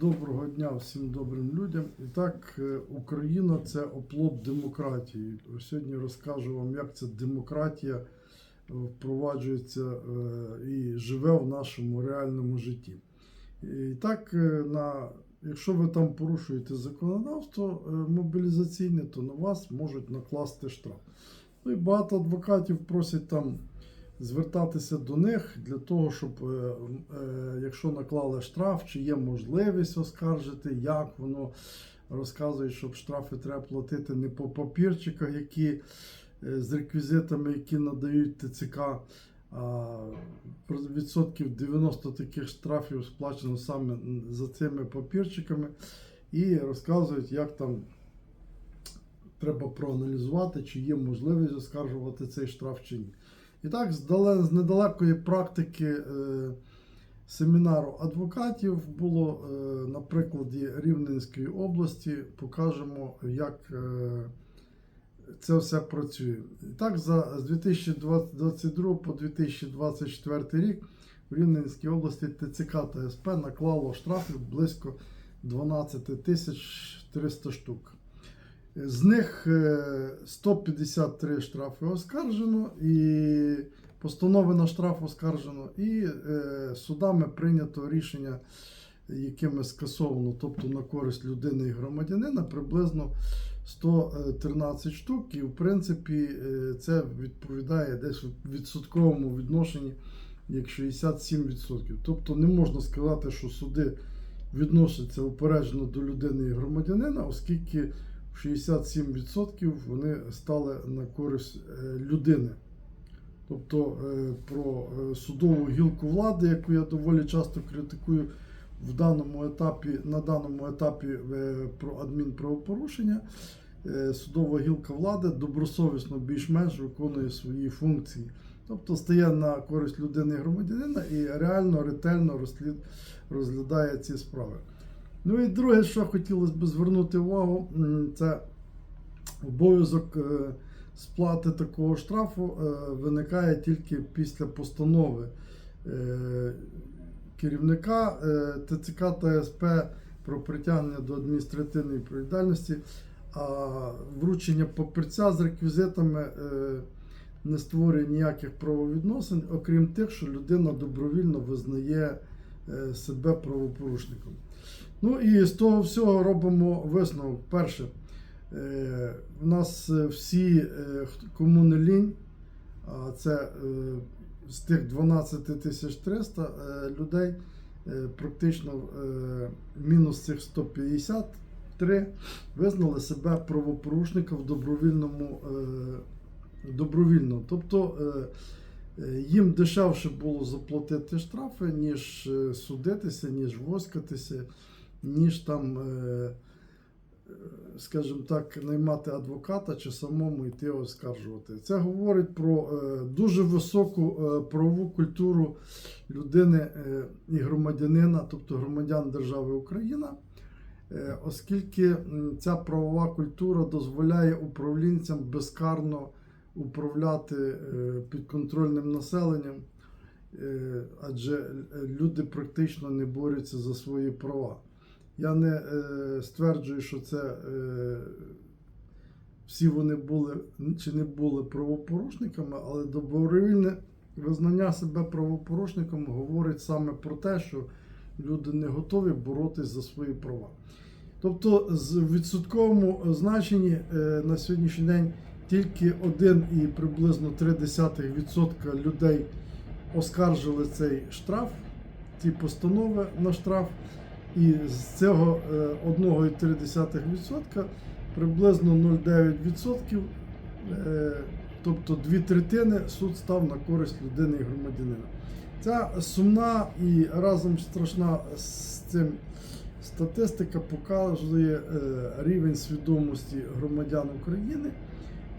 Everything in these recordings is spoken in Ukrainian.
Доброго дня всім добрим людям. І так, е, Україна це оплот демократії. Сьогодні розкажу вам, як ця демократія е, впроваджується е, і живе в нашому реальному житті. І так, на, якщо ви там порушуєте законодавство мобілізаційне, то на вас можуть накласти штраф. Ну і багато адвокатів просять там звертатися до них для того, щоб, е, е, якщо наклали штраф, чи є можливість оскаржити, як воно розказують, щоб штрафи треба платити не по папірчиках, які е, з реквізитами, які надають ТЦК. Відсотків 90 таких штрафів сплачено саме за цими папірчиками, і розказують, як там треба проаналізувати, чи є можливість оскаржувати цей штраф чи ні. І так, з недалекої практики е, семінару адвокатів було е, на прикладі Рівненської області. Покажемо, як е, це все працює. І так, за, з 2022 по 2024 рік в Рівненській області ТЦК та СП наклало штрафів близько 12 тисяч 300 штук. З них е, 153 штрафи оскаржено, і постанови на штраф оскаржено, і е, судами прийнято рішення, якими скасовано, тобто на користь людини і громадянина, приблизно 113 штук. І в принципі е, це відповідає десь в відсотковому відношенні як 67%. Тобто не можна сказати, що суди відносяться упереджено до людини і громадянина, оскільки 67% вони стали на користь е, людини. Тобто е, про е, судову гілку влади, яку я доволі часто критикую в даному етапі, на даному етапі про адмінправопорушення, судова гілка влади добросовісно більш-менш виконує свої функції. Тобто стає на користь людини і громадянина і реально ретельно розглядає ці справи. Ну і друге, що хотілося б звернути увагу, це обов'язок е, сплати такого штрафу е, виникає тільки після постанови е, керівника ТЦК та СП про притягнення до адміністративної відповідальності, а вручення папірця з реквізитами не створює ніяких правовідносин, окрім тих, що людина добровільно визнає себе правопорушником. Ну і з того всього робимо висновок. Перше, е, у нас е, всі, е, кому не лінь, а це з тих 12 тисяч 300 е, людей, практично мінус цих 153 визнали себе правопорушником в добровільному добровільно. Тобто їм дешевше було заплатити штрафи, ніж судитися, ніж воскатися, ніж там, е, е, скажімо так, наймати адвоката чи самому йти оскаржувати. Це говорить про е, дуже високу правову культуру людини і громадянина, тобто громадян держави Україна. Оскільки ця правова культура дозволяє управлінцям безкарно управляти підконтрольним населенням, адже люди практично не борються за свої права. Я не е, стверджую, що це е, всі вони були чи не були правопорушниками, але добровільне визнання себе правопорушником говорить саме про те, що люди не готові боротись за свої права. Тобто, з відсотковому значенні е, на сьогоднішній день тільки 1 і приблизно 0,3% людей оскаржили цей штраф, ці постанови на штраф. І з цього е, 1,3% приблизно 0,9%, е, тобто дві третини суд став на користь людини і громадянина. Ця сумна і разом страшна з цим статистика показує е, рівень свідомості громадян України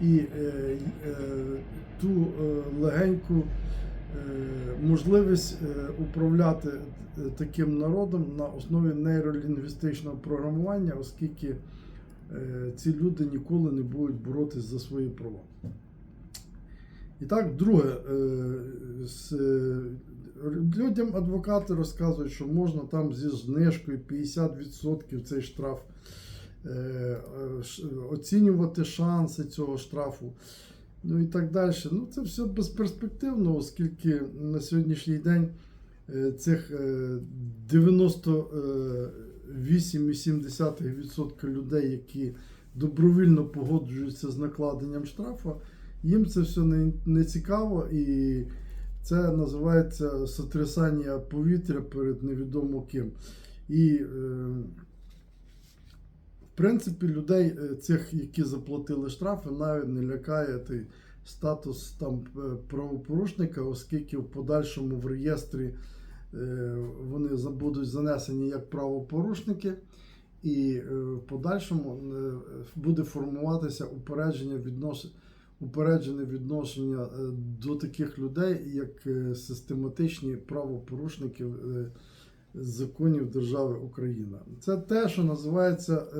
і е, е, ту е, легеньку е, можливість е, управляти е, таким народом на основі нейролінгвістичного програмування, оскільки е, ці люди ніколи не будуть боротись за свої права. І так, друге, е, е, Людям адвокати розказують, що можна там зі знижкою 50% цей штраф е, е, оцінювати шанси цього штрафу. Ну і так далі. Ну, це все безперспективно, оскільки на сьогоднішній день е, цих е, 98,7% людей, які добровільно погоджуються з накладенням штрафу, їм це все не, цікаво і це називається сотрясання повітря перед невідомо ким. І е, принципі, людей, е, цих, які заплатили штрафи, навіть не лякає той статус там е, правопорушника, оскільки в подальшому в реєстрі е, вони будуть занесені як правопорушники, і в подальшому буде формуватися упередження віднос... упереджене відношення до таких людей, як систематичні правопорушники законів держави Україна. Це те, що називається е,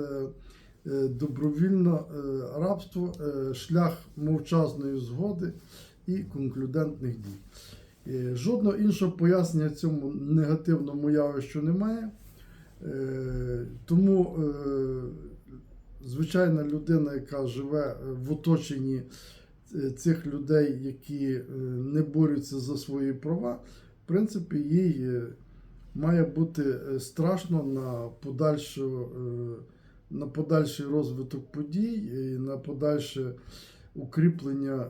е, добровільне е, рабство, шлях мовчазної згоди і конклюдентних дій. Жодного іншого пояснення цьому негативному явищу немає. Тому звичайна людина, яка живе в оточенні цих людей, які не борються за свої права, в принципі, їй має бути е, страшно на подальшу, е, на подальший розвиток подій і на подальше укріплення е,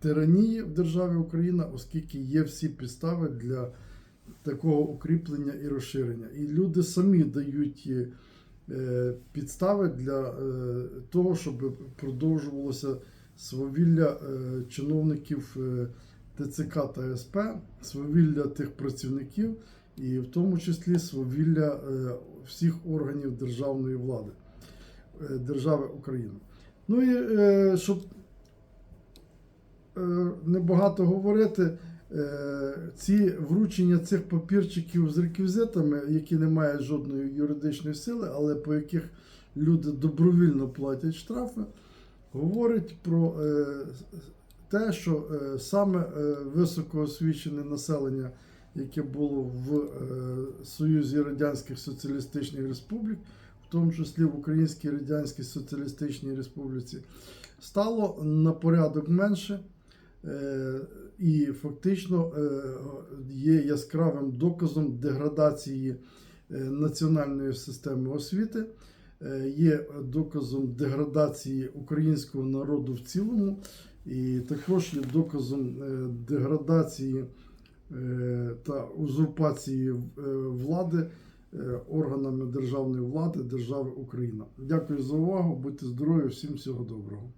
тиранії в державі Україна, оскільки є всі підстави для такого укріплення і розширення. І люди самі дають підстави для того, щоб продовжувалося свавілля чиновників ТЦК та СП, свавілля тих працівників, і в тому числі свавілля е, всіх органів державної влади е, держави України. Ну і е, щоб небагато говорити, ці вручення цих папірчиків з реквізитами, які не мають жодної юридичної сили, але по яких люди добровільно платять штрафи, говорить про те, що е, саме е, високоосвічене населення, яке було в е, Союзі Радянських Соціалістичних Республік, в тому числі в Українській Радянській Соціалістичній Республіці, стало на порядок менше. І фактично є яскравим доказом деградації національної системи освіти, є доказом деградації українського народу в цілому, і також є доказом е, деградації е, та узурпації е, влади органами державної влади держави Україна. Дякую за увагу. Будьте здорові, всім всього доброго.